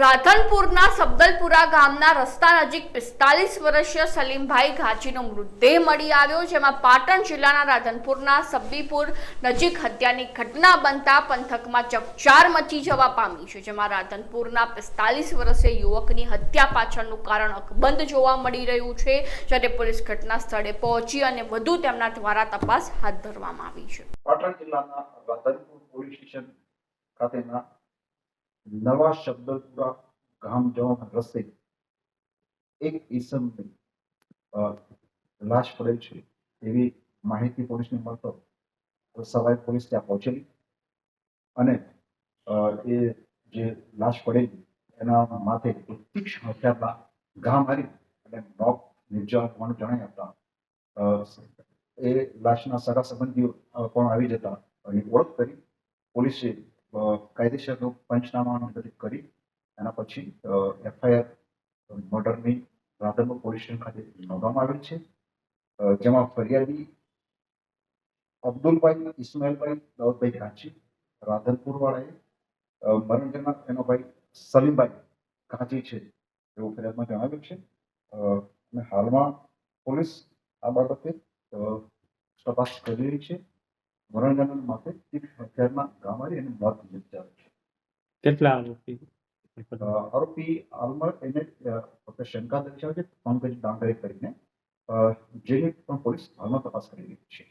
રાધનપુરના સબદલપુરા ગામના રસ્તા નજીક પિસ્તાલીસ વર્ષીય સલીમભાઈ ઘાચીનો મૃતદેહ મળી આવ્યો, જેમાં પાટણ જિલ્લાના રાધનપુરના સબ્બીપુર નજીક હત્યાની ઘટના બનતા પંથકમાં ચકચાર મચી જવા પામી છે, જેમાં રાધનપુરના પિસ્તાલીસ વર્ષીય યુવકની હત્યા પાછળનું કારણ અકબંધ જોવા મળી રહ્યું છે, જ્યારે પોલીસ ઘટના સ્થળે પહોંચી અને વધુ તેમના દ્વારા તપાસ હાથ ધરવામાં આવી છે. પાટણ જિલ્લાના રાધનપુર પોલીસ સ્ટેશન ખાતેના નવા શબ્દપુરા ગામ જવાના રસ્તે એક ઈસમની લાશ પડેલ છે એવી માહિતી પોલીસને મળતો સવારે પોલીસ ત્યાં પહોંચેલી અને એ જે લાશ પડેલી એના માથે તીક્ષ્ણ હથિયારના ઘા મારી અને મોત નિર્જળ હોવાનું જણાઈ આપતા એ લાશના સગા સંબંધીઓ પણ આવી જતા. એની ઓળખ કરી પોલીસે અ, પંચનામાનું પંચનામા કરી એના પછી એફઆઈઆર મર્ડરની રાધનપુર પોલીસ ખાતે નોંધવામાં આવેલ છે. જેમાં ફરિયાદી અબ્દુલભાઈ ઇસ્માઇલભાઈ દાઉદભાઈ ઘાંચી રાધનપુર વાળાએ અ, મરણ જનાર એનો ભાઈ સલીમભાઈ ઘાંચી છે એવું ફરિયાદમાં જણાવ્યું છે. અને હાલમાં પોલીસ આ બાબતે તપાસ કરી રહી છે. મરણજનન માટે એક હથિયારમાં ગામારી અને મોત નિપજાવે છે. કેટલા આરોપી? આરોપી હાલમાં એને શંકા દર્શાવે છે પંકજ ડાંગરે કરીને જે જેની પણ પોલીસ હાલમાં તપાસ કરી રહી છે.